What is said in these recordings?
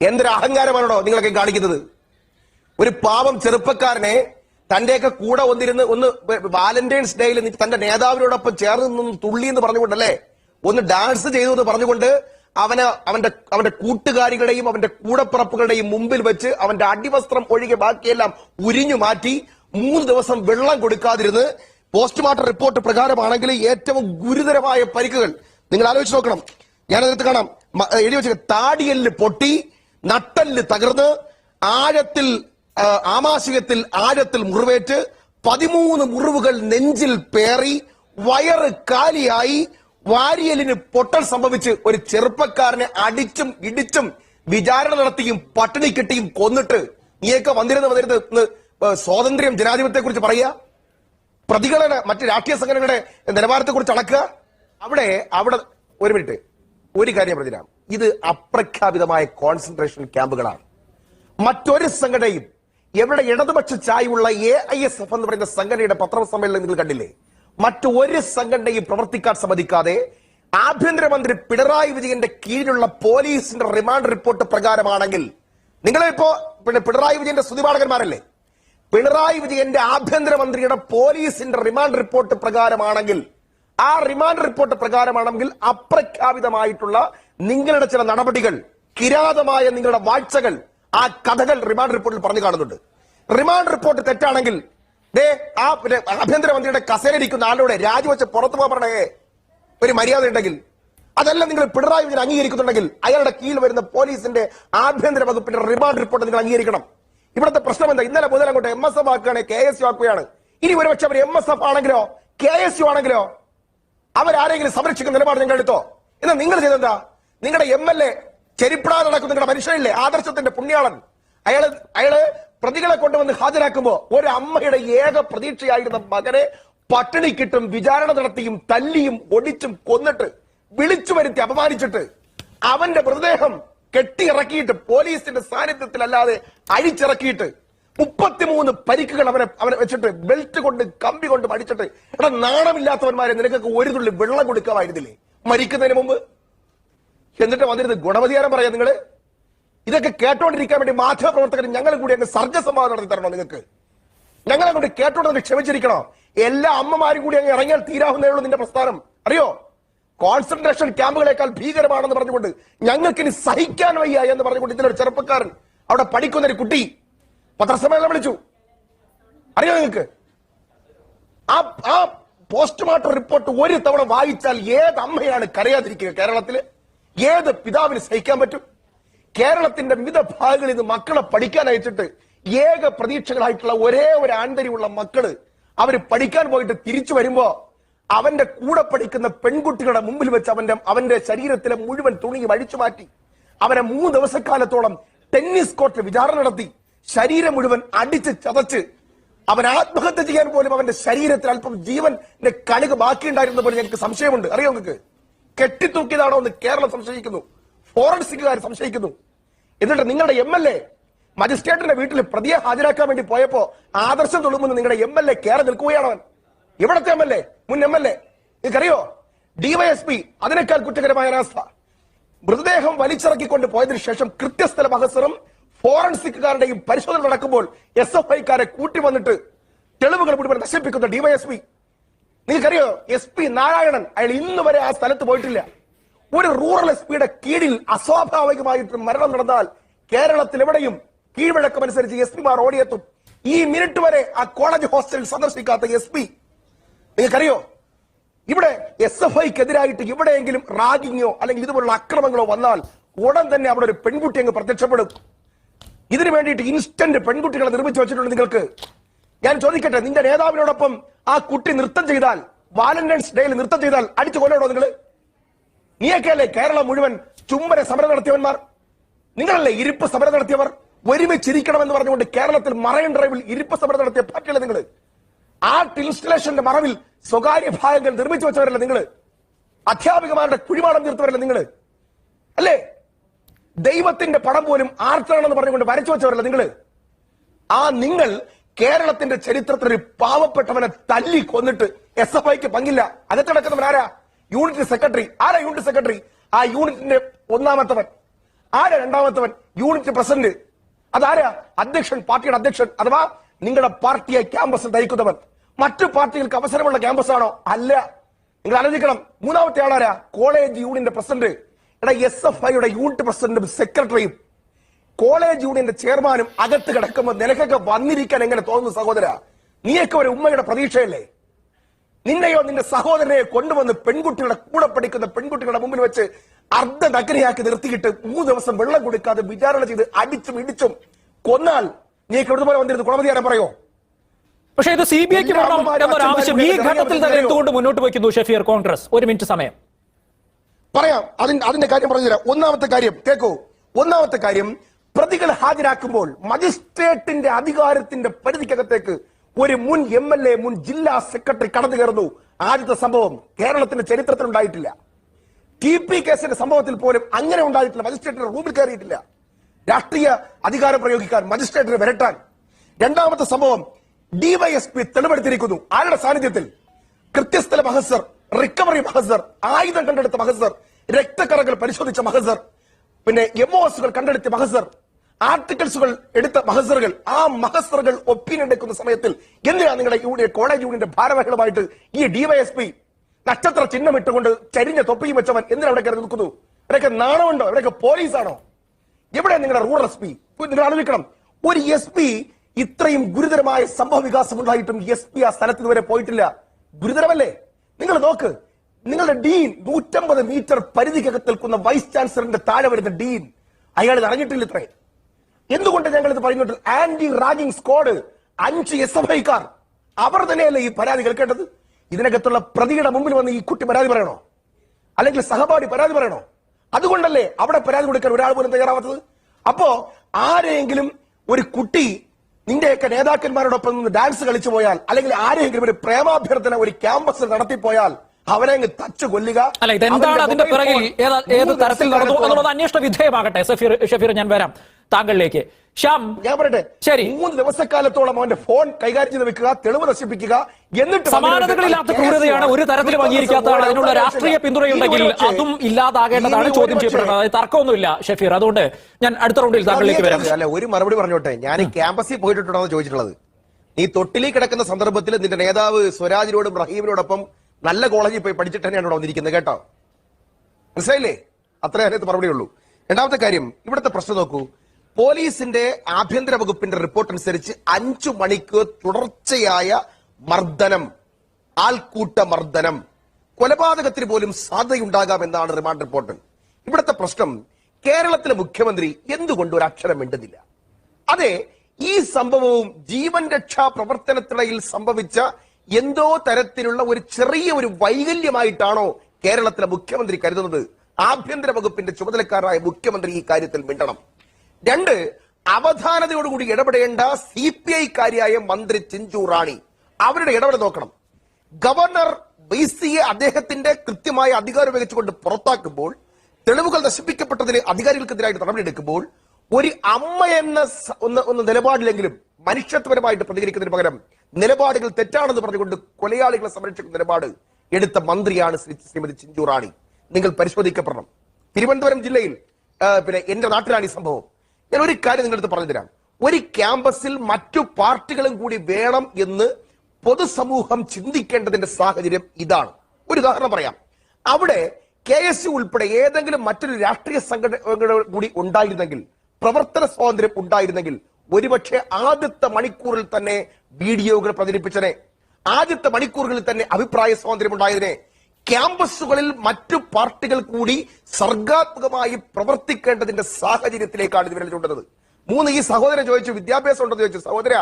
എന്തൊരു അഹങ്കാരമാണോ നിങ്ങളൊക്കെ കാണിക്കുന്നത്? ഒരു പാവം ചെറുപ്പക്കാരനെ തന്റെയൊക്കെ കൂടെ ഒന്നിരുന്ന് ഒന്ന് വാലന്റൈൻസ് ഡേയിൽ തന്റെ നേതാവിനോടൊപ്പം ചേർന്ന് നിന്ന് തുള്ളി എന്ന് പറഞ്ഞുകൊണ്ടല്ലേ? ഒന്ന് ഡാൻസ് ചെയ്തു എന്ന് പറഞ്ഞുകൊണ്ട് അവന് അവന്റെ അവന്റെ കൂട്ടുകാരികളുടെയും അവന്റെ കൂടപ്പിറപ്പുകളുടെയും മുമ്പിൽ വെച്ച് അവന്റെ അടിവസ്ത്രം ഒഴികെ ബാക്കിയെല്ലാം ഉരിഞ്ഞു മാറ്റി മൂന്ന് ദിവസം വെള്ളം കൊടുക്കാതിരുന്ന് പോസ്റ്റ്മോർട്ടം റിപ്പോർട്ട് പ്രകാരമാണെങ്കിൽ ഏറ്റവും ഗുരുതരമായ പരിക്കുകൾ. നിങ്ങൾ ആലോചിച്ച് നോക്കണം. ഞാൻ ഞാനതിനകത്ത് കാണാം. എഴുതി വെച്ച താടിയല്ല് പൊട്ടി നട്ടൽ തകർന്ന് ആഴത്തിൽ ആമാശയത്തിൽ ആഴത്തിൽ മുറിവേറ്റ് പതിമൂന്ന് മുറിവുകൾ നെഞ്ചിൽ പേറി വയറ് കാലിയായി. വാരിയലിന് പൊട്ടൽ സംഭവിച്ച് ഒരു ചെറുപ്പക്കാരനെ അടിച്ചും ഇടിച്ചും വിചാരണ നടത്തിയും പട്ടിണി കെട്ടിയും കൊന്നിട്ട് നീയൊക്കെ വന്നിരുന്ന് വന്നിരുന്ന് സ്വാതന്ത്ര്യം ജനാധിപത്യത്തെ കുറിച്ച് പറയുക? പ്രതികളുടെ മറ്റ് രാഷ്ട്രീയ സംഘടനകളുടെ നിലവാരത്തെ കുറിച്ച് അളക്കുക? അവിടെ അവിടെ ഒരു മിനിറ്റ്. ഒരു കാര്യം പ്രതിരാം ഇത് അപ്രഖ്യാപിതമായ കോൺസെൻട്രേഷൻ ക്യാമ്പുകളാണ് മറ്റൊരു സംഘടനയും എവിടെ ഇടതുപക്ഷ ചായവുള്ള എ ഐ എസ് എഫ് എന്ന് പറയുന്ന സംഘടനയുടെ പത്രസമ്മേളനം നിങ്ങൾ കണ്ടില്ലേ? മറ്റു ഒരു സംഘടനയും പ്രവർത്തിക്കാൻ സമ്മതിക്കാതെ ആഭ്യന്തരമന്ത്രി പിണറായി വിജയന്റെ കീഴിലുള്ള പോലീസിന്റെ റിമാൻഡ് റിപ്പോർട്ട് പ്രകാരമാണെങ്കിൽ നിങ്ങളിപ്പോ പിന്നെ പിണറായി വിജയന്റെ സ്തുതിപാഠകന്മാരല്ലേ? പിണറായി വിജയന്റെ ആഭ്യന്തരമന്ത്രിയുടെ പോലീസിന്റെ റിമാൻഡ് റിപ്പോർട്ട് പ്രകാരമാണെങ്കിൽ ആ റിമാൻഡ് റിപ്പോർട്ട് പ്രകാരമാണെങ്കിൽ അപ്രഖ്യാപിതമായിട്ടുള്ള നിങ്ങളുടെ ചില നടപടികൾ കിരാതമായ നിങ്ങളുടെ വാഴ്ചകൾ ആ കഥകൾ റിമാൻഡ് റിപ്പോർട്ടിൽ പറഞ്ഞു കാണുന്നുണ്ട്. റിമാൻഡ് റിപ്പോർട്ട് തെറ്റാണെങ്കിൽ ദേ ആ ആഭ്യന്തരമന്ത്രിയുടെ കസേരയിരിക്കുന്ന ആളുടെ രാജിവെച്ച് പുറത്തു പോകണേ ഒരു മര്യാദ ഉണ്ടെങ്കിൽ അതല്ല നിങ്ങൾ പിണറായി വിജയൻ അംഗീകരിക്കുന്നുണ്ടെങ്കിൽ അയാളുടെ കീഴിൽ വരുന്ന പോലീസിന്റെ ആഭ്യന്തര വകുപ്പിന്റെ റിമാൻഡ് റിപ്പോർട്ട് നിങ്ങൾ അംഗീകരിക്കണം. ഇവിടുത്തെ പ്രശ്നം എന്താ? ഇന്നലെ മുതൽ അങ്ങോട്ട് എം എസ് എഫ് ആക്കുകയാണ് കെ എസ് യു ആക്കുകയാണ്. ഇനി ഒരുപക്ഷെ അവർ എം എസ് എഫ് ആണെങ്കിലോ കെ എസ് യു ആണെങ്കിലോ അവരാരെങ്കിലും സംരക്ഷിക്കുന്ന നിലപാട് നിങ്ങൾ എടുത്തോ? എന്നാൽ നിങ്ങൾ ചെയ്തെന്താ? നിങ്ങളുടെ എം എൽ എ ചെരിപ്പിടാതെ നടക്കുന്ന നിങ്ങളുടെ മനുഷ്യനില്ലേ? ആദർശത്തിന്റെ പുണ്യാളൻ. അയാൾ അയാൾ പ്രതികളെ കൊണ്ടുവന്ന് ഹാജരാക്കുമ്പോ ഒരു അമ്മയുടെ ഏക പ്രതീക്ഷയായിരുന്ന മകനെ പട്ടിണി കിട്ടും വിചാരണ നടത്തിയും തല്ലിയും ഒടിച്ചും കൊന്നിട്ട് വിളിച്ചു വരുത്തി അപമാനിച്ചിട്ട് അവന്റെ മൃതദേഹം കെട്ടിയിറക്കിയിട്ട് പോലീസിന്റെ സാന്നിധ്യത്തിലല്ലാതെ അഴിച്ചിറക്കിയിട്ട് മുപ്പത്തിമൂന്ന് പരിക്കുകൾ അവരെ അവരെ വെച്ചിട്ട് ബെൽറ്റ് കൊണ്ട് കമ്പി കൊണ്ട് മടിച്ചിട്ട് എടാ നാണമില്ലാത്തവന്മാരെ നിനക്കൊക്കെ ഒരു തുള്ളി വെള്ളം കൊടുക്കാമായിരുന്നില്ലേ? മരിക്കുന്നതിന് മുമ്പ്? എന്നിട്ട് വന്നിരുന്ന് ഗുണവധികാരം പറയാം നിങ്ങൾ? ഇതൊക്കെ കേട്ടോണ്ടിരിക്കാൻ വേണ്ടി മാധ്യമപ്രവർത്തകർ ഞങ്ങൾ കൂടി അങ്ങ് സർഗസംവാദം നടത്തി തരണോ നിങ്ങൾക്ക്? ഞങ്ങളെ കൊണ്ട് കേട്ടോണ്ട് ക്ഷമിച്ചിരിക്കണോ? എല്ലാ അമ്മമാരും കൂടി അങ്ങ് ഇറങ്ങിയാൽ തീരാവുന്നേ ഉള്ളൂ നിന്റെ പ്രസ്ഥാനം. അറിയോ? കോൺസെൻട്രേഷൻ ക്യാമ്പുകളെക്കാൾ ഭീകരമാണെന്ന് പറഞ്ഞുകൊണ്ട് ഞങ്ങൾക്ക് ഇനി സഹിക്കാൻ വയ്യ എന്ന് പറഞ്ഞുകൊണ്ട് ഇതിലൊരു ചെറുപ്പക്കാരൻ അവിടെ പഠിക്കുന്നൊരു കുട്ടി പത്രസമ്മേളനം വിളിച്ചു. അറിയോ നിങ്ങൾക്ക്? ആ ആ പോസ്റ്റ്മോർട്ടം റിപ്പോർട്ട് ഒരു തവണ വായിച്ചാൽ ഏത് അമ്മയാണ് കരയാതിരിക്കുക കേരളത്തിൽ? ഏത് പിതാവിന് സഹിക്കാൻ പറ്റും? കേരളത്തിന്റെ വിവിധ ഭാഗങ്ങളിൽ നിന്ന് മക്കളെ പഠിക്കാൻ അയച്ചിട്ട് ഏക പ്രതീക്ഷകളായിട്ടുള്ള ഒരേ ഒരു ആന്തരിയുള്ള മക്കൾ അവർ പഠിക്കാൻ പോയിട്ട് തിരിച്ചു വരുമ്പോ അവന്റെ കൂടെ പഠിക്കുന്ന പെൺകുട്ടികളുടെ മുമ്പിൽ വെച്ച് അവന്റെ അവന്റെ ശരീരത്തിലെ മുഴുവൻ തുണി അഴിച്ചു മാറ്റി അവനെ മൂന്ന് ദിവസക്കാലത്തോളം ടെന്നീസ് കോർട്ടിൽ വിചാരണ നടത്തി. ശരീരം മുഴുവൻ അടിച്ച് ചതച്ച് അവൻ ആത്മഹത്യ ചെയ്യാൻ പോലും അവന്റെ ശരീരത്തിൽ അല്പം ജീവന്റെ കണിക ബാക്കിയുണ്ടായിരുന്ന പോലെ ഞങ്ങൾക്ക് സംശയമുണ്ട്. അറിയോ നിങ്ങൾക്ക്? കെട്ടിത്തൂക്കിയതാണോ എന്ന് കേരളം സംശയിക്കുന്നു. ഫോറൻസിക്കുകാർ സംശയിക്കുന്നു. എന്നിട്ട് നിങ്ങളുടെ എം എൽ എ മജിസ്ട്രേറ്റിന്റെ വീട്ടിൽ പ്രതിയെ ഹാജരാക്കാൻ വേണ്ടി പോയപ്പോ ആദർശം തൊടുമെന്ന് നിങ്ങളുടെ എം എൽ എ കയറി നിൽക്കുകയാണ് അവൻ. എവിടത്തെ എം എൽ എ മുൻ എം എൽ എ. നിങ്ങൾക്കറിയോ? ഡിവൈഎസ്പി അതിനേക്കാൾ കുറ്റകരമായ അനാസ്ഥ മൃതദേഹം വലിച്ചിറക്കിക്കൊണ്ട് പോയതിനു ശേഷം കൃത്യസ്ഥല മഹസറും ഫോറൻസിക്കുകാരുടെയും പരിശോധന നടക്കുമ്പോൾ എസ് എഫ് ഐക്കാരെ കൂട്ടി വന്നിട്ട് തെളിവുകൾ മുഴുവൻ നശിപ്പിക്കുന്ന ഡിവൈഎസ്പി. നിങ്ങൾക്കറിയോ? എസ് പി നാരായണൻ അയാൾ ഇന്ന് വരെ ആ സ്ഥലത്ത് പോയിട്ടില്ല. ഒരു റൂറൽ എസ് പിയുടെ കീഴിൽ അസ്വാഭാവികമായിട്ട് മരണം നടന്നാൽ കേരളത്തിൽ എവിടെയും കീഴ്വഴക്കം അനുസരിച്ച് എസ് പിമാർ ഓടിയെത്തും. ഈ മിനിറ്റ് വരെ ആ കോളേജ് ഹോസ്റ്റലിൽ സന്ദർശിക്കാത്ത എസ് പി. നിങ്ങൾക്കറിയോ? ഇവിടെ എസ് എഫ് ഐക്കെതിരായിട്ട് എവിടെയെങ്കിലും റാഗിങ്ങോ അല്ലെങ്കിൽ ഇതുപോലുള്ള അക്രമങ്ങളോ വന്നാൽ ഉടൻ തന്നെ അവിടെ ഒരു പെൺകുട്ടി അങ്ങ് പ്രത്യക്ഷപ്പെടും. ഇതിനു വേണ്ടിയിട്ട് ഇൻസ്റ്റന്റ് പെൺകുട്ടികളെ നിർമ്മിച്ചു വെച്ചിട്ടുണ്ട് നിങ്ങൾക്ക്. ഞാൻ ചോദിക്കട്ടെ നിന്റെ നേതാവിനോടൊപ്പം ആ കുട്ടി നൃത്തം ചെയ്താൽ വാലന്റൈൻസ് ഡേയിൽ നൃത്തം ചെയ്താൽ അടിച്ചു കൊല്ലണോ നിങ്ങൾ നീയൊക്കെയല്ലേ കേരളം മുഴുവൻ ചുംബന സമരം നടത്തിയവന്മാർ? നിങ്ങളല്ലേ ഇരിപ്പ് സമരം നടത്തിയവർ? ഒരുമിച്ചിരിക്കണമെന്ന് പറഞ്ഞുകൊണ്ട് കേരളത്തിൽ മറൈൻ ഡ്രൈവിൽ ഇരിപ്പ് സമരം നടത്തിയ പാർട്ടിയല്ലേ നിങ്ങൾ ആർട്ട് ഇൻസ്റ്റലേഷന്റെ മറവിൽ സ്വകാര്യ ഭാഗങ്ങൾ നിർമ്മിച്ചു വെച്ചവരല്ലേ നിങ്ങൾ അധ്യാപികമാരുടെ കുഴിമാടം തീർത്തവരല്ലേ നിങ്ങൾ അല്ലേ? ദൈവത്തിന്റെ പടം പോലും ആർത്തണമെന്ന് പറഞ്ഞുകൊണ്ട് വരച്ചു വെച്ചവരല്ല നിങ്ങൾ ആ നിങ്ങൾ കേരളത്തിന്റെ ചരിത്രത്തിൽ ഒരു പാവപ്പെട്ടവനെ തല്ലി കൊന്നിട്ട് എസ് എഫ് ഐക്ക് പങ്കില്ല. അകത്തടക്കുന്നവൻ ആരാ? Unit secretary. ആരാ യൂണിറ്റ് സെക്രട്ടറി? ആ യൂണിറ്റിന്റെ ഒന്നാമത്തവൻ. ആരാ രണ്ടാമത്തവൻ? Unit president. അതാരാ? അധ്യക്ഷൻ പാർട്ടിയുടെ അധ്യക്ഷൻ. അഥവാ നിങ്ങളുടെ പാർട്ടിയെ ക്യാമ്പസിൽ നയിക്കുന്നവൻ. മറ്റു പാർട്ടികൾക്ക് അവസരമുള്ള ക്യാമ്പസ് ആണോ അല്ല. നിങ്ങൾ ആലോചിക്കണം. മൂന്നാമത്തെ ആളാരാ? കോളേജ് യൂണിയന്റെ പ്രസിഡന്റ്. എടാ എസ് എഫ് ഐയുടെ യൂണിറ്റ് പ്രസിഡന്റും സെക്രട്ടറിയും കോളേജ് യൂണിയന്റെ ചെയർമാനും അകത്ത് കിടക്കുമ്പോൾ നിനക്കൊക്കെ വന്നിരിക്കാൻ എങ്ങനെ തോന്നുന്നു സഹോദര? നീയൊക്കെ ഒരു ഉമ്മയുടെ പ്രതീക്ഷയല്ലേ? നിന്നെയോ നിന്റെ സഹോദരനെയോ കൊണ്ടുവന്ന് പെൺകുട്ടികളുടെ കൂടെ പഠിക്കുന്ന പെൺകുട്ടികളുടെ മുമ്പിൽ വെച്ച് അർദ്ധ നഗരയാക്കി നിർത്തിയിട്ട് മൂന്ന് ദിവസം വെള്ളം കൊടുക്കാതെ വിചാരണ ചെയ്ത് അടിച്ചും ഇടിച്ചും കൊന്നാൽ നീ പോലെ വന്നിരുന്നു കുളമതിയാരെ പറയോ? പക്ഷേ ഇത് സി ബി ഐക്ക് എന്തിനാ വേണം എന്നൊരു ആവശ്യം ഈ ഘട്ടത്തിൽ തന്നെ എന്തുകൊണ്ട് മുന്നോട്ട് വയ്ക്കുന്നു ഷഫീർ? കോൺഗ്രസ് ഒരു മിനിറ്റ് സമയം. പറയാം. അതിന്റെ അതിന്റെ കാര്യം പറഞ്ഞുതരാം. ഒന്നാമത്തെ കാര്യം കേൾക്കൂ ഒന്നാമത്തെ കാര്യം പ്രതികൾ ഹാജരാക്കുമ്പോൾ മജിസ്ട്രേറ്റിന്റെ അധികാരത്തിന്റെ പരിധിക്കകത്തേക്ക് ഒരു മുൻ എം എൽ എ മുൻ ജില്ലാ സെക്രട്ടറി കടന്നു കയറുന്നു ആദ്യത്തെ സംഭവം കേരളത്തിന്റെ ചരിത്രത്തിൽ ഉണ്ടായിട്ടില്ല. ടി പി കേസിന്റെ സംഭവത്തിൽ പോലും അങ്ങനെ ഉണ്ടായിട്ടില്ല. മജിസ്ട്രേറ്റിന്റെ റൂമിൽ കയറിയിട്ടില്ല. രാഷ്ട്രീയ അധികാരം പ്രയോഗിക്കാൻ മജിസ്ട്രേറ്റിനെ വരട്ടാൻ. രണ്ടാമത്തെ സംഭവം ഡിവൈഎസ്പി തെളിവെടുത്തിരിക്കുന്നു. ആരുടെ സാന്നിധ്യത്തിൽ? കൃത്യസ്ഥല മഹസർ റിക്കവറി മഹസർ ആയുധം കണ്ടെടുത്ത മഹസർ രക്തക്കറകൾ പരിശോധിച്ച മഹസർ പിന്നെ എംഒസുകൾ കണ്ടെടുത്ത മഹസർ ആർട്ടിക്കിൾസുകൾ എടുത്ത മഹസറുകൾ ആ മഹസറുകൾ ഒപ്പീനിയൻ എടുക്കുന്ന സമയത്തിൽ എന്തിനാണ് നിങ്ങളുടെ യൂണിയൻ കോളേജ് യൂണിയന്റെ ഭാരവാഹികളുമായിട്ട് ഈ ഡിവൈഎസ്പി നക്ഷത്ര ചിഹ്നം ഇട്ടുകൊണ്ട് ചരിഞ്ഞ തൊപ്പിയും വെച്ചവൻ എന്തിനാ അവിടെ കയറി നിൽക്കുന്നു? ഇവരൊക്കെ നാണമുണ്ടോ? ഇവരൊക്കെ പോലീസാണോ? എവിടെ നിങ്ങളുടെ റൂറൽ എസ് പി നിങ്ങൾ ആലോചിക്കണം. ഒരു എസ് പി ഇത്രയും ഗുരുതരമായ സംഭവ വികാസം ഉണ്ടായിട്ടും എസ് പി ആ സ്ഥലത്ത് ഇതുവരെ പോയിട്ടില്ല. ഗുരുതരമല്ലേ? നിങ്ങൾ നോക്ക്. നിങ്ങളുടെ ഡീൻ നൂറ്റമ്പത് മീറ്റർ പരിധിക്കകത്ത് നിൽക്കുന്ന വൈസ് ചാൻസലറിന്റെ താഴെ വരുന്ന ഡീൻ. അയാൾ ഇത് അറിഞ്ഞിട്ടില്ല ഇത്രേ. എന്തുകൊണ്ട് ഞങ്ങൾ ഇത് പറഞ്ഞിട്ട് ആന്റി റാഗിംഗ് സ്ക്വാഡ് അഞ്ച് എസ് എഫ് ഐക്കാർ അവർ തന്നെയല്ലേ ഈ പരാതി കേൾക്കേണ്ടത്? ഇതിനകത്തുള്ള പ്രതിയുടെ മുമ്പിൽ വന്ന് ഈ കുട്ടി പരാതി പറയണോ? അല്ലെങ്കിൽ സഹപാഠി പരാതി പറയണോ? അതുകൊണ്ടല്ലേ അവിടെ പരാതി കൊടുക്കാൻ ഒരാൾ പോലും തയ്യാറാവാത്തത്? അപ്പോ ആരെങ്കിലും ഒരു കുട്ടി നിന്റെയൊക്കെ നേതാക്കന്മാരോടൊപ്പം നിന്ന് ഡാൻസ് കളിച്ചു പോയാൽ അല്ലെങ്കിൽ ആരെങ്കിലും ഒരു പ്രേമാഭ്യർത്ഥന ഒരു ക്യാമ്പസിൽ നടത്തിപ്പോയാൽ അങ്ങ് തച്ചു കൊല്ലുക. അല്ല ഇതെന്താണ് അതിന്റെ പിറകിൽ ഏത് തരത്തിൽ നടന്നു എന്നുള്ളത് അന്വേഷണ വിധേയമാകട്ടെ. ഷഫീർ ഷഫീർ ഞാൻ വരാം താങ്കളിലേക്ക്. ശ്യാം ഞാൻ പറയട്ടെ ശരി. മൂന്ന് ദിവസക്കാലത്തോളം അവന്റെ ഫോൺ കൈകാര്യം ചെയ്ത് വെക്കുക തെളിവ് നശിപ്പിക്കുക എന്നിട്ട് സമാനതകളില്ലാത്ത ക്രൂരതയാണ് ഒരു തരത്തിലും അംഗീകരിക്കാത്തതാണ് അതിനുള്ള രാഷ്ട്രീയ പിന്തുണയുണ്ടെങ്കിൽ അതും ഇല്ലാതാകേണ്ടതാണ് ചോദ്യം ചെയ്യപ്പെടുന്നത് അതായത് തർക്കമൊന്നുമില്ല ഷഫീർ. അതുകൊണ്ട് ഞാൻ അടുത്ത റൗണ്ടിൽ താങ്കളിലേക്ക് വരാം. അല്ല ഒരു മറുപടി പറഞ്ഞോട്ടെ. ഞാൻ ക്യാമ്പസിൽ പോയിട്ടുണ്ടോ ചോദിച്ചിട്ടുള്ളത്. നീ തൊട്ടിലി കിടക്കുന്ന സന്ദർഭത്തിൽ നിന്റെ നേതാവ് സ്വരാജിനോടും റഹീമിനോടൊപ്പം നല്ല കോളേജിൽ പോയി പഠിച്ചിട്ട് തന്നെയാണ് ഇവിടെ വന്നിരിക്കുന്നത് കേട്ടോ? മനസ്സിലായില്ലേ? അത്രേ അതിനകത്ത് മറുപടി ഉള്ളൂ. രണ്ടാമത്തെ കാര്യം ഇവിടുത്തെ പ്രശ്നം നോക്കൂ. പോലീസിന്റെ ആഭ്യന്തര വകുപ്പിന്റെ റിപ്പോർട്ട് അനുസരിച്ച് അഞ്ചു മണിക്കൂർ തുടർച്ചയായ മർദ്ദനം ആൾക്കൂട്ട മർദ്ദനം കൊലപാതകത്തിന് പോലും സാധ്യതയുണ്ടാകാം എന്നാണ് റിമാൻഡ് റിപ്പോർട്ട്. ഇവിടുത്തെ പ്രശ്നം കേരളത്തിലെ മുഖ്യമന്ത്രി എന്തുകൊണ്ട് ഒരു അക്ഷരം മിണ്ടുന്നില്ല? അതെ ഈ സംഭവവും ജീവൻ രക്ഷാ പ്രവർത്തനത്തിനിടയിൽ സംഭവിച്ച എന്തോ തരത്തിലുള്ള ഒരു ചെറിയ ഒരു വൈകല്യമായിട്ടാണോ കേരളത്തിലെ മുഖ്യമന്ത്രി കരുതുന്നത്? ആഭ്യന്തര വകുപ്പിന്റെ ചുമതലക്കാരായ മുഖ്യമന്ത്രി ഈ കാര്യത്തിൽ മിണ്ടണം. രണ്ട് അവധാനതയോടുകൂടി ഇടപെടേണ്ട സി പി ഐക്കാരിയായ മന്ത്രി ചിഞ്ചു റാണി. അവരുടെ ഇടപെടൽ നോക്കണം. ഗവർണർ ബി സിയെ അദ്ദേഹത്തിന്റെ കൃത്യമായ അധികാരം ഉപയോഗിച്ചുകൊണ്ട് പുറത്താക്കുമ്പോൾ തെളിവുകൾ നശിപ്പിക്കപ്പെട്ടതിന് അധികാരികൾക്കെതിരായിട്ട് നടപടിയെടുക്കുമ്പോൾ ഒരു അമ്മ എന്ന ഒന്ന് നിലപാടിലെങ്കിലും മനുഷ്യത്വപരമായിട്ട് പ്രതികരിക്കുന്നതിന് പകരം നിലപാടുകൾ തെറ്റാണെന്ന് പറഞ്ഞുകൊണ്ട് കൊലയാളികളെ സംരക്ഷിക്കുന്ന നിലപാട് എടുത്ത മന്ത്രിയാണ് ശ്രീ ശ്രീമതി ചിഞ്ചു റാണി. നിങ്ങൾ പരിശോധിക്കപ്പെടണം. തിരുവനന്തപുരം ജില്ലയിൽ പിന്നെ എന്റെ നാട്ടിലാണ് ഈ സംഭവം. ഞാൻ ഒരു കാര്യം നിങ്ങളടുത്ത് പറഞ്ഞു തരാം ഒരു ക്യാമ്പസിൽ മറ്റു പാർട്ടികളും കൂടി വേണം എന്ന് പൊതുസമൂഹം ചിന്തിക്കേണ്ടതിന്റെ സാഹചര്യം ഇതാണ്. ഒരു ഉദാഹരണം പറയാം. അവിടെ കെ എസ് യു ഉൾപ്പെടെ ഏതെങ്കിലും മറ്റൊരു രാഷ്ട്രീയ സംഘടന കൂടി ഉണ്ടായിരുന്നെങ്കിൽ പ്രവർത്തന സ്വാതന്ത്ര്യം ഉണ്ടായിരുന്നെങ്കിൽ ഒരുപക്ഷെ ആദ്യത്തെ മണിക്കൂറിൽ തന്നെ വീഡിയോകൾ പ്രചരിപ്പിച്ചനെ ആദ്യത്തെ മണിക്കൂറുകളിൽ തന്നെ അഭിപ്രായ സ്വാതന്ത്ര്യം ഉണ്ടായതിനെ ക്യാമ്പസുകളിൽ മറ്റു പാർട്ടികൾ കൂടി സർഗാത്മകമായി പ്രവർത്തിക്കേണ്ടതിന്റെ സാഹചര്യത്തിലേക്കാണ് ഇത് വിരൽ മൂന്ന് ഈ സഹോദരൻ ചോദിച്ചു വിദ്യാഭ്യാസം ഉണ്ടെന്ന് ചോദിച്ചു സഹോദര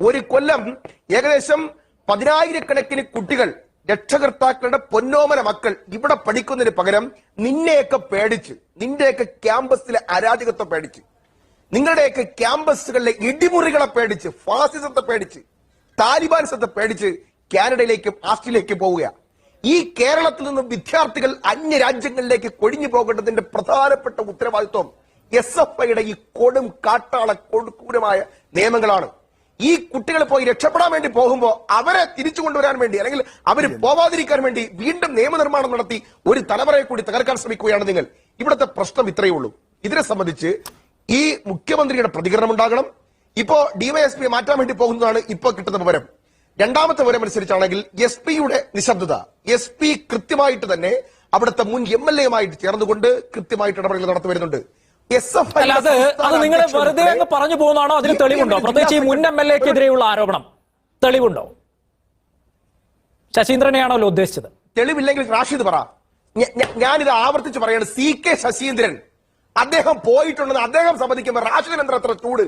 ഒരു കൊല്ലം ഏകദേശം പതിനായിരക്കണക്കിന് കുട്ടികൾ രക്ഷകർത്താക്കളുടെ പൊന്നോമന മക്കൾ ഇവിടെ പഠിക്കുന്നതിന് പകരം നിന്നെയൊക്കെ പേടിച്ച് നിന്റെയൊക്കെ ക്യാമ്പസിലെ അരാജകത്വം പേടിച്ച് നിങ്ങളുടെയൊക്കെ ക്യാമ്പസുകളിലെ ഇടിമുറികളെ പേടിച്ച് ഫാസിസത്തെ പേടിച്ച് താലിബാനിസത്തെ പേടിച്ച് കാനഡയിലേക്കും ആസ്ട്രേലിയയിലേക്കും പോവുക ഈ കേരളത്തിൽ നിന്ന് വിദ്യാർത്ഥികൾ അന്യ രാജ്യങ്ങളിലേക്ക് കൊഴിഞ്ഞു പോകേണ്ടതിന്റെ പ്രധാനപ്പെട്ട ഉത്തരവാദിത്വം എസ് എഫ് ഐയുടെ ഈ കൊടും കാട്ടാള കൊടുക്കൂരമായ നിയമങ്ങളാണ്. ഈ കുട്ടികൾ പോയി രക്ഷപ്പെടാൻ വേണ്ടി പോകുമ്പോൾ അവരെ തിരിച്ചു കൊണ്ടുവരാൻ വേണ്ടി അല്ലെങ്കിൽ അവർ പോവാതിരിക്കാൻ വേണ്ടി വീണ്ടും നിയമനിർമ്മാണം നടത്തി ഒരു തലമുറയെ കൂടി തകർക്കാൻ ശ്രമിക്കുകയാണ് നിങ്ങൾ. ഇവിടുത്തെ പ്രശ്നം ഇത്രയേ ഉള്ളൂ. ഇതിനെ സംബന്ധിച്ച് ഈ മുഖ്യമന്ത്രിയുടെ പ്രതികരണം ഉണ്ടാകണം ഇപ്പോ ഡിവൈഎസ്പി മാറ്റാൻ വേണ്ടി പോകുന്നതാണ് ഇപ്പോ കിട്ടുന്ന വിവരം. രണ്ടാമത്തെ വിവരം അനുസരിച്ചാണെങ്കിൽ എസ് പിയുടെ നിശബ്ദത. എസ് പി കൃത്യമായിട്ട് തന്നെ അവിടുത്തെ മുൻ എം എൽ എമായിട്ട് ചേർന്നുകൊണ്ട് കൃത്യമായിട്ട് ഇടപെടൽ നടത്തി വരുന്നുണ്ട്. എസ് എഫ് അത് അത് നിങ്ങൾ വെറുതെ അങ്ങ് പറഞ്ഞു പോകുന്നതാണോ? അതിന് തെളിവുണ്ടോ? പ്രത്യേകിച്ച് ഈ മുൻ എം എൽ എക്കെതിരെയുള്ള ആരോപണം. തെളിവുണ്ടോ? ശശീന്ദ്രനെയാണല്ലോ ഉദ്ദേശിച്ചത്. തെളിവില്ലെങ്കിൽ റാഷിദ് പറ. ഞാനിത് ആവർത്തിച്ച് പറയാണ്. സി കെ ശശീന്ദ്രൻ അദ്ദേഹം പോയിട്ടുണ്ടെന്ന് അദ്ദേഹം സമ്മതിക്കുമ്പോൾ റാഷിദിന് എന്താ അത്ര ചൂട്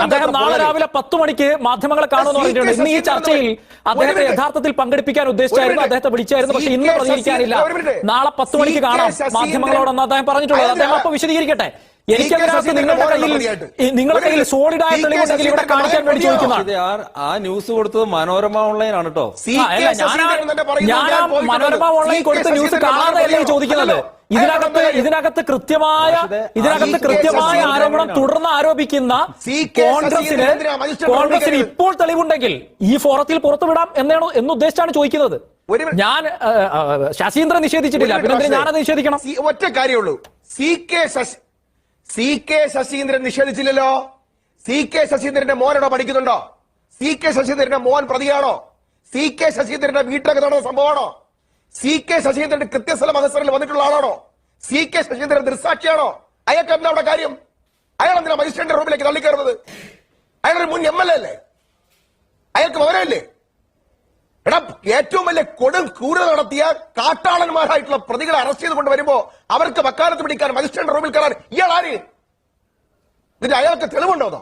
അദ്ദേഹം നാളെ രാവിലെ പത്ത് മണിക്ക് മാധ്യമങ്ങളെ കാണുമെന്ന് പറഞ്ഞിട്ടുണ്ട് ഇന്ന് ഈ ചർച്ചയിൽ അദ്ദേഹത്തെ യഥാർത്ഥത്തിൽ പങ്കെടുപ്പിക്കാൻ ഉദ്ദേശിച്ചായിരുന്നു അദ്ദേഹത്തെ വിളിച്ചായിരുന്നു പക്ഷെ ഇന്ന്. പ്രതികരിക്കാനില്ല. നാളെ പത്ത്. മണിക്ക് കാണാം. മാധ്യമങ്ങളോടൊന്ന് അദ്ദേഹം പറഞ്ഞിട്ടുള്ളത് അദ്ദേഹം അപ്പൊ വിശദീകരിക്കട്ടെ സി. എനിക്ക് കെ. അതിനകത്ത് നിങ്ങളുടെ കയ്യിൽ നിങ്ങളുടെ കയ്യിൽ സോളിഡ് ആയ. തെളിവുണ്ടെങ്കിൽ ഇവിടെ കാണിക്കാൻ വേണ്ടി ചോദിക്കുന്നു ചോദിക്കുന്നതാണ് ആ- ന്യൂസ് കൊടുത്തത് മനോരമ ഓൺലൈൻ ആണ് കേട്ടോ ഞാൻ. മനോരമ ഓൺലൈൻ. കൊടുത്ത ന്യൂസ് കാണാതെ കാണാതെയല്ലേ. ചോദിക്കുന്നത്. ഇതിനകത്ത് ഇതിനകത്ത് കൃത്യമായ ഇതിനകത്ത്. കൃത്യമായ ആരോപണം. തുടർന്ന് ആരോപിക്കുന്ന. കോൺഗ്രസിന് കോൺഗ്രസിന്? ഇപ്പോൾ തെളിവുണ്ടെങ്കിൽ ഈ ഫോറത്തിൽ പുറത്തുവിടാം എന്നാണ് എന്നുദ്ദേശിച്ചാണ് ചോദിക്കുന്നത്. ഞാൻ ശശീന്ദ്രൻ നിഷേധിച്ചിട്ടില്ല മിനിറ്റ് ഞാനത് നിഷേധിക്കണം ഒറ്റ കാര്യമുള്ളൂ C K C K Saseendran നിഷേധിച്ചില്ലല്ലോ C K ശശീന്ദ്രന്റെ മോനോടോ പഠിക്കുന്നുണ്ടോ സി കെ ശശീന്ദ്രന്റെ മോൻ പ്രതിയാണോ സി കെ ശശീന്ദ്രന്റെ വീട്ടിലൊക്കെ നടന്ന സംഭവമാണോ സി കെ ശശീന്ദ്രന്റെ കൃത്യസ്ഥല മഹസറിൽ വന്നിട്ടുള്ള ആളാണോ? സി കെ ശശീന്ദ്രൻ ദൃസാക്ഷിയാണോ അയാൾക്ക് എന്താ അവിടെ കാര്യം? അയാൾ എന്തിനാ മജിസ്ട്രേറ്റിന്റെ റൂമിലേക്ക് തള്ളിക്കയറുന്നത്? അയാളൊരു മുൻ എം എൽ എ അല്ലേ? അയാൾക്ക് വിവരമില്ലേ എടാ ഏറ്റവും വലിയ കൊടും ക്രൂരത നടത്തിയ കാട്ടാളന്മാരായിട്ടുള്ള പ്രതികളെ അറസ്റ്റ് ചെയ്ത് കൊണ്ടുവരുമ്പോ അവർക്ക് വക്കാലത്ത് പിടിക്കാൻ മജിസ്ട്രേറ്റ് റൂമിൽ കയറാൻ ഇയാൾ ആര്? എന്നിട്ട് അയാൾക്ക് തെളിവുണ്ടോ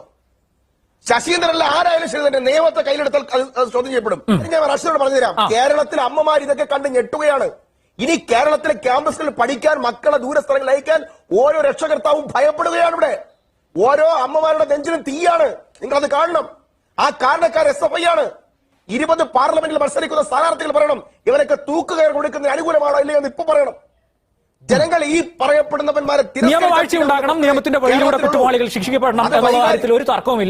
ശശീന്ദ്രനല്ല ആരായാലും ശരി തന്നെ നിയമത്തെ കയ്യിലെടുത്താൽ അത് ചോദ്യം ചെയ്യപ്പെടും. ഞാൻ റഷീദോട് പറഞ്ഞുതരാം. കേരളത്തിലെ അമ്മമാർ ഇതൊക്കെ കണ്ട് ഞെട്ടുകയാണ്. ഇനി കേരളത്തിലെ ക്യാമ്പസുകളിൽ പഠിക്കാൻ മക്കളെ ദൂരസ്ഥലങ്ങളിൽ അയക്കാൻ ഓരോ രക്ഷകർത്താവും ഭയപ്പെടുകയാണ് ഇവിടെ. ഓരോ അമ്മമാരുടെ നെഞ്ചിലും തീയാണ്. നിങ്ങൾ അത് കാണണം. ആ കാരണക്കാർ എസ് എഫ് ഐ ആണ്. ഇരുപത് പാർലമെന്റിൽ മത്സരിക്കുന്ന സ്ഥാനാർത്ഥികൾ പറയണം ഇവരൊക്കെ തൂക്കുകയർ കൊടുക്കുന്നതിന് അനുകൂലമാണോ ഇല്ലയോ എന്ന് ഇപ്പൊ പറയണം. ജനങ്ങൾ ഈ പറയപ്പെടുന്നവന്മാരെ നിയമവാഴ്ച ഉണ്ടാകണം നിയമത്തിന്റെ വഴിയിലൂടെ. കുറ്റവാളികൾ ശിക്ഷിക്കപ്പെടണം എന്നുള്ള കാര്യത്തിൽ ഒരു തർക്കവുമില്ല.